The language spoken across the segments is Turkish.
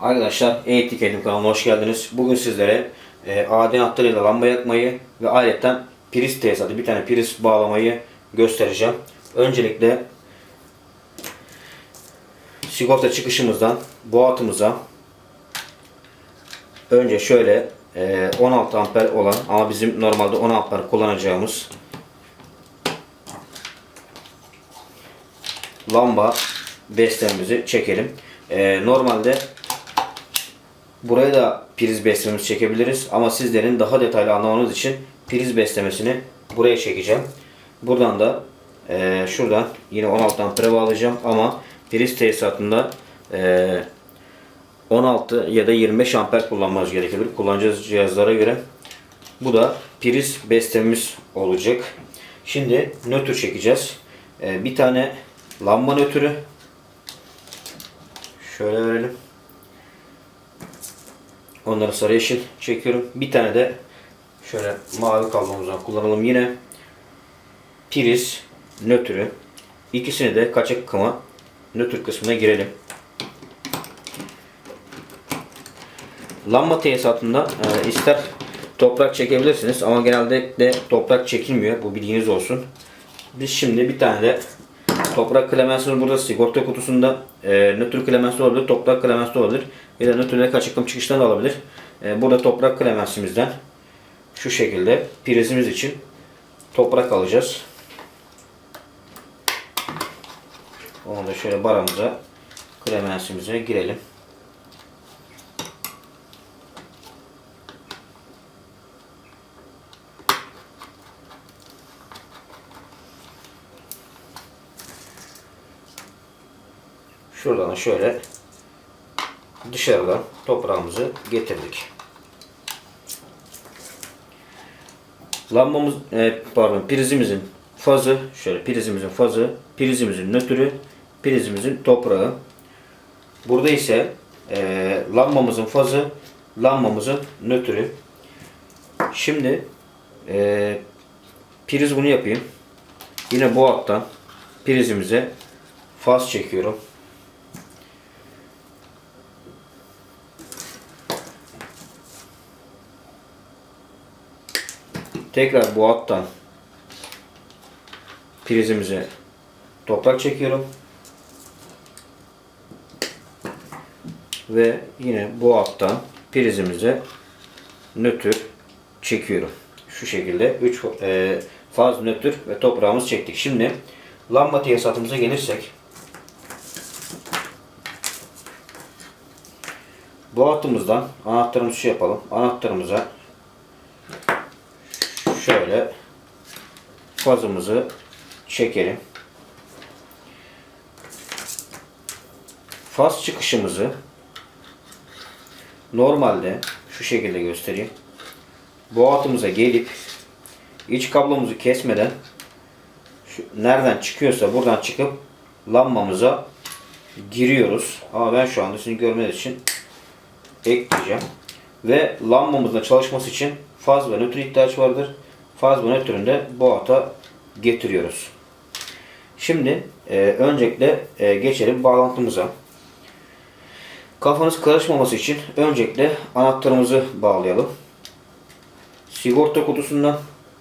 Arkadaşlar Eğitim Kendim kanalına hoş geldiniz. Bugün sizlere e, AD hatlarıyla lamba yakmayı ve ayrıca priz tesisatı bir tane priz bağlamayı göstereceğim. Öncelikle sigorta çıkışımızdan boğatımıza önce şöyle e, 16 amper olan ama bizim normalde 10 amper kullanacağımız lamba beslememizi çekelim. E, normalde buraya da priz beslememizi çekebiliriz ama sizlerin daha detaylı anlamanız için priz beslemesini buraya çekeceğim. Buradan da e, şuradan yine 16 ampere bağlayacağım ama priz tesisatında e, 16 ya da 25 amper kullanmanız gerekebilir. Kullanacağız cihazlara göre. Bu da priz beslememiz olacak. Şimdi nötr çekeceğiz. E, bir tane lamba nötrü şöyle verelim. Onları sarı yeşil çekiyorum. Bir tane de şöyle mavi kablomuzdan kullanalım yine. Priz, nötrü. İkisini de kaçak kıma nötr kısmına girelim. Lamba tesisatında e, ister toprak çekebilirsiniz ama genelde de toprak çekilmiyor. Bu bilginiz olsun. Biz şimdi bir tane de toprak klemensimiz burada sigorta kutusunda e, nötr klemens olabilir, toprak klemens olabilir. Ya da nötrle kaçıklım çıkıştan da alabilir. E, burada toprak klemensimizden şu şekilde prizimiz için toprak alacağız. Onu da şöyle baramıza klemensimize girelim. Şuradan şöyle dışarıdan toprağımızı getirdik. Lambamız, e, pardon prizimizin fazı, şöyle prizimizin fazı, prizimizin nötrü, prizimizin toprağı. Burada ise e, lambamızın fazı, lambamızın nötrü. Şimdi e, priz bunu yapayım. Yine bu alttan prizimize faz çekiyorum. Tekrar bu alttan prizimize toprak çekiyorum. Ve yine bu alttan prizimize nötr çekiyorum. Şu şekilde 3 e, faz nötr ve toprağımızı çektik. Şimdi lamba tesisatımıza gelirsek bu hattımızdan anahtarımızı şey yapalım. Anahtarımıza şöyle fazımızı çekelim. Faz çıkışımızı normalde şu şekilde göstereyim. Bu hatımıza gelip iç kablomuzu kesmeden şu, nereden çıkıyorsa buradan çıkıp lambamıza giriyoruz. Ama ben şu anda sizin görmeniz için ekleyeceğim. Ve lambamızın çalışması için faz ve nötr ihtiyaç vardır faz ve nötründe bu hata getiriyoruz. Şimdi e, öncelikle e, geçelim bağlantımıza. Kafanız karışmaması için öncelikle anahtarımızı bağlayalım. Sigorta kutusundan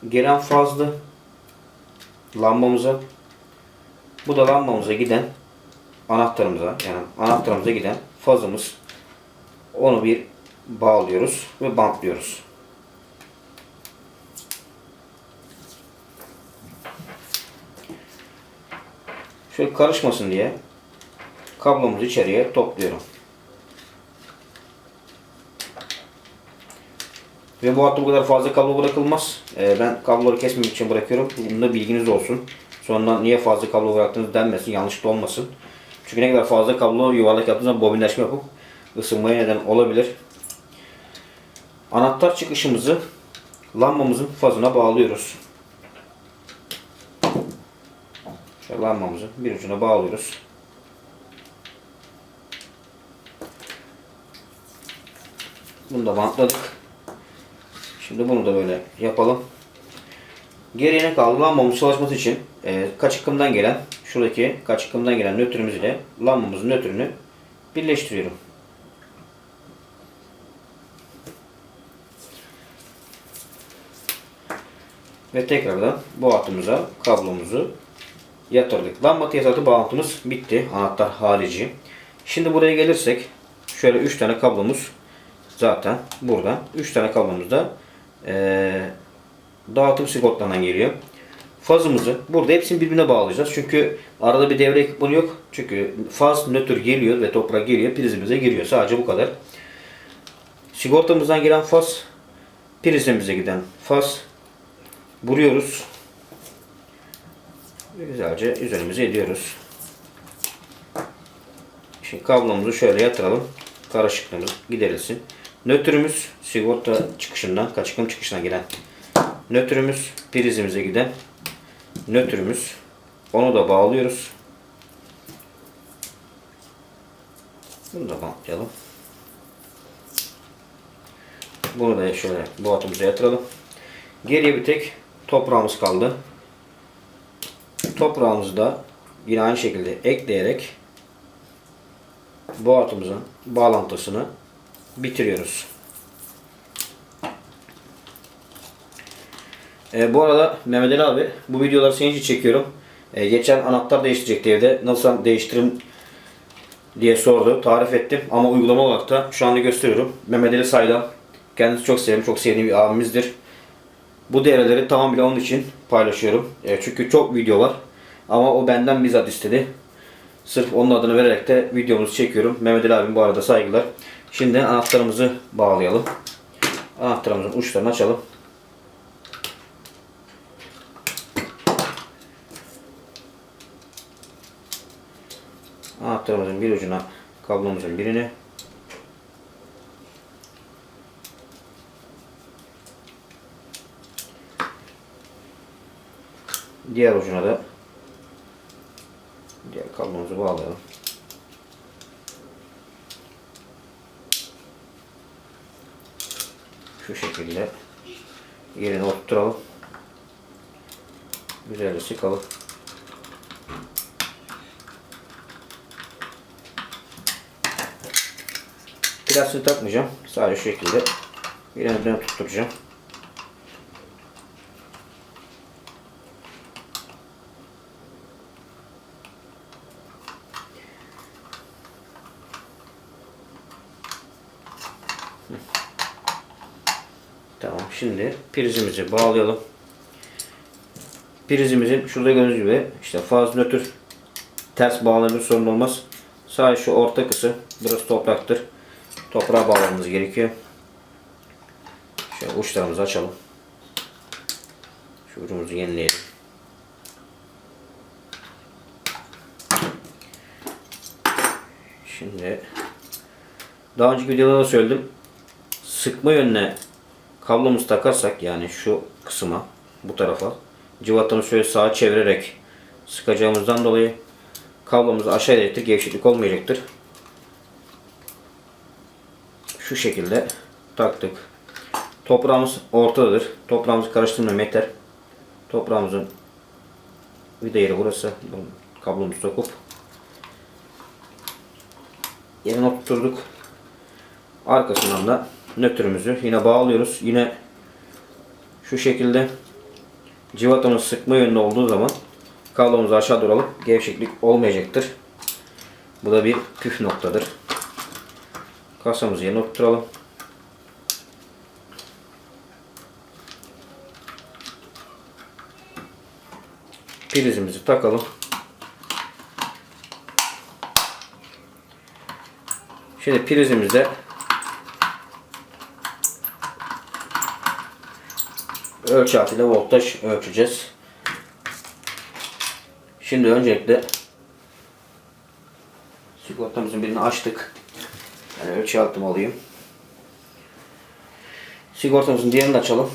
gelen fazlı lambamıza bu da lambamıza giden anahtarımıza yani anahtarımıza giden fazımız onu bir bağlıyoruz ve bantlıyoruz. Şöyle karışmasın diye kablomuzu içeriye topluyorum. Ve bu hatta bu kadar fazla kablo bırakılmaz. Ee, ben kabloları kesmemek için bırakıyorum. Bunun da bilginiz olsun. Sonra niye fazla kablo bıraktınız denmesin, yanlışlıkla olmasın. Çünkü ne kadar fazla kablo yuvarlak yaptığınız zaman bobinleşme yapıp ısınmaya neden olabilir. Anahtar çıkışımızı lambamızın fazına bağlıyoruz. Şöyle lambamızı bir ucuna bağlıyoruz. Bunu da bantladık. Şimdi bunu da böyle yapalım. Geriye kaldı? Lambamız çalışması için e, kaçıkkımdan gelen, şuradaki kaçıkkımdan gelen nötrümüz ile lambamızın nötrünü birleştiriyorum. Ve tekrardan bu hattımıza kablomuzu yatırdık. Lamba tesisatı bağlantımız bitti. Anahtar harici. Şimdi buraya gelirsek şöyle 3 tane kablomuz zaten burada. 3 tane kablomuz da eee dağıtım sigortalarından geliyor. Fazımızı burada hepsini birbirine bağlayacağız. Çünkü arada bir devre ekipmanı yok. Çünkü faz nötr geliyor ve toprak geliyor. Prizimize giriyor. Sadece bu kadar. Sigortamızdan gelen faz prizimize giden faz vuruyoruz. Güzelce üzerimize ediyoruz. Şimdi kablomuzu şöyle yatıralım. Karışıklığımız giderilsin. Nötrümüz sigorta çıkışından, kaçkım çıkışına giden nötrümüz prizimize giden nötrümüz. Onu da bağlıyoruz. Bunu da bantlayalım. Bunu da şöyle bu atımıza yatıralım. Geriye bir tek toprağımız kaldı. Toprağımızı da yine aynı şekilde ekleyerek bu atımızın bağlantısını bitiriyoruz. E, bu arada Mehmet Ali abi bu videoları senin için çekiyorum. E, geçen anahtar değiştirecekti evde. Nasıl değiştirim diye sordu. Tarif ettim ama uygulama olarak da şu anda gösteriyorum. Mehmet Ali Saydam. Kendisi çok sevdiğim, çok sevdiğim bir abimizdir. Bu devreleri tamamıyla onun için paylaşıyorum. E, çünkü çok video var. Ama o benden bizzat istedi. Sırf onun adını vererek de videomuzu çekiyorum. Mehmet Ali abim bu arada saygılar. Şimdi anahtarımızı bağlayalım. Anahtarımızın uçlarını açalım. Anahtarımızın bir ucuna kablomuzun birini diğer ucuna da diğer kablomuzu bağlayalım. Şu şekilde yerine oturtalım. Güzelce sıkalım. Plastiği takmayacağım. Sadece şu şekilde yerine tutturacağım. Şimdi prizimizi bağlayalım. Prizimizin şurada gördüğünüz gibi işte faz nötr ters bağlanır sorun olmaz. Sadece şu orta kısım burası topraktır. Toprağa bağlamamız gerekiyor. Şöyle uçlarımızı açalım. Şu ucumuzu yenileyelim. Şimdi daha önceki videoda da söyledim. Sıkma yönüne kablomuzu takarsak yani şu kısma bu tarafa cıvatamı şöyle sağa çevirerek sıkacağımızdan dolayı kablomuz aşağı edecektir. Gevşeklik olmayacaktır. Şu şekilde taktık. Toprağımız ortadadır. Toprağımızı karıştırmam yeter. Toprağımızın vida yeri burası. Kablomuzu sokup yerine oturturduk. Arkasından da nötrümüzü yine bağlıyoruz. Yine şu şekilde cıvatamız sıkma yönünde olduğu zaman kablomuzu aşağı doğru alıp gevşeklik olmayacaktır. Bu da bir püf noktadır. Kasamızı yerine oturtalım. Prizimizi takalım. Şimdi prizimizde ölçü ile voltaj ölçeceğiz. Şimdi öncelikle sigortamızın birini açtık. Yani ölçü altımı alayım. Sigortamızın diğerini açalım.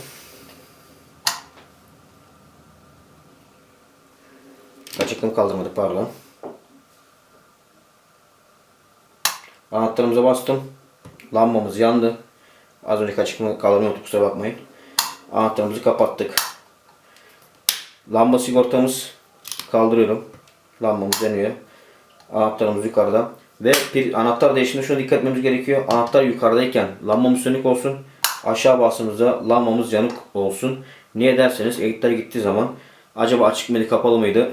Açıklığımı kaldırmadık pardon. Anahtarımıza bastım. Lambamız yandı. Az önceki açıklığımı kaldırmadık kusura bakmayın. Anahtarımızı kapattık. Lamba sigortamız kaldırıyorum. Lambamız yanıyor. Anahtarımız yukarıda. Ve bir anahtar değişiminde şuna dikkat etmemiz gerekiyor. Anahtar yukarıdayken lambamız sönük olsun. Aşağı bastığımızda lambamız yanık olsun. Niye derseniz elektrikler gittiği zaman acaba açık mıydı kapalı mıydı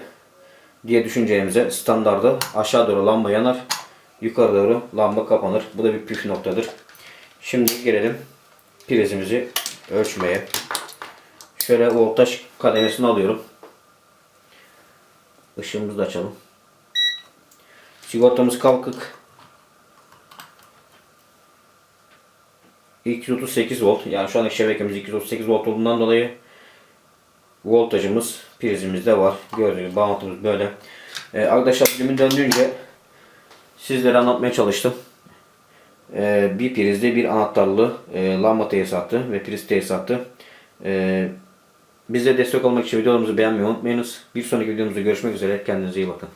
diye düşüneceğimize standarda aşağı doğru lamba yanar. Yukarı doğru lamba kapanır. Bu da bir püf noktadır. Şimdi gelelim prizimizi ölçmeye. Şöyle voltaj kademesini alıyorum. Işığımızı da açalım. Sigortamız kalkık. 238 volt. Yani şu anki şebekemiz 238 volt olduğundan dolayı voltajımız prizimizde var. Gördüğünüz bağlantımız böyle. Ee, arkadaşlar filmin döndüğünce sizlere anlatmaya çalıştım. Ee, bir prizde bir anahtarlı e, lamba tesisatı ve priz tesisatı. Ee, bize destek olmak için videolarımızı beğenmeyi unutmayınız. Bir sonraki videomuzda görüşmek üzere. Kendinize iyi bakın.